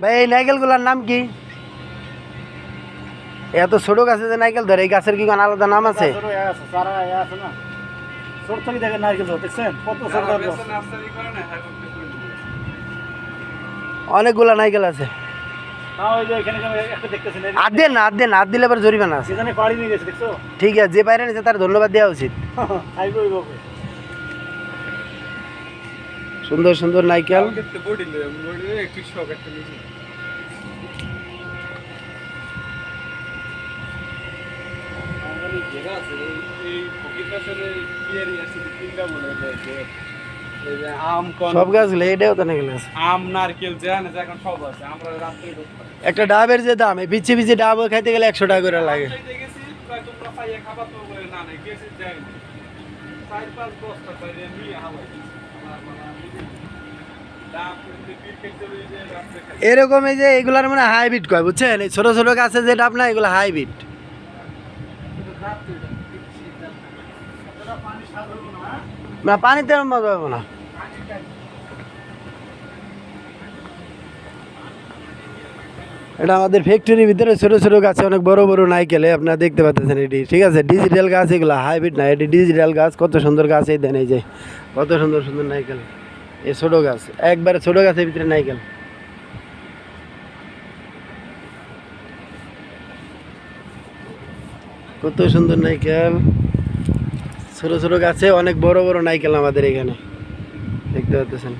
ভাই এই নাইকেলগুলোর নাম কি? এত ছোট গাছে যে নাইকেল ধরে এই গাছের কি কোনো আলাদা নাম আছে? আছে। অনেকগুলা নাইকেল আছে। আর দেন না আর দেন আর দিলে আবার জরিমানা আছে? ঠিক আছে যে বাইরে নিছে তার ধন্যবাদ দেওয়া উচিত। সুন্দর সুন্দর নাইকেল। লই, একটু সব এটাও তো আম নারকেল এখন সব আছে। আমরা ডাবের যে দাম পিছিয়ে পিছিয়ে ডাব খাইতে গেলে একশো টাকা করে লাগে। খাবার তো না। চার পাঁচ নিয়ে মানে। এরকম এই যে এগুলার মানে হাইব্রিড কয়, বুঝছেন এই ছোট ছোট গাছে যেটা আপনার, এগুলো হাইব্রিড না পানিতে মজা হবে না এটা আমাদের ফ্যাক্টরির ভিতরে ছোট ছোট গাছে অনেক বড় বড় নাইকেলে আপনারা দেখতে পাচ্ছেন এটি। ঠিক আছে? ডিজিটাল গাছ এগুলো হাইব্রিড না, এটি ডিজিটাল গাছ, কত সুন্দর গাছ এই দেন এই যে, কত সুন্দর সুন্দর নাইকেল। এই ছোট গাছ, একবারে ছোট গাছের ভিতরে নাইকেল। কত সুন্দর নাইকেল। ছোট ছোট গাছে অনেক বড় বড় নাইকেল আমাদের এখানে। দেখতে পাচ্ছেন?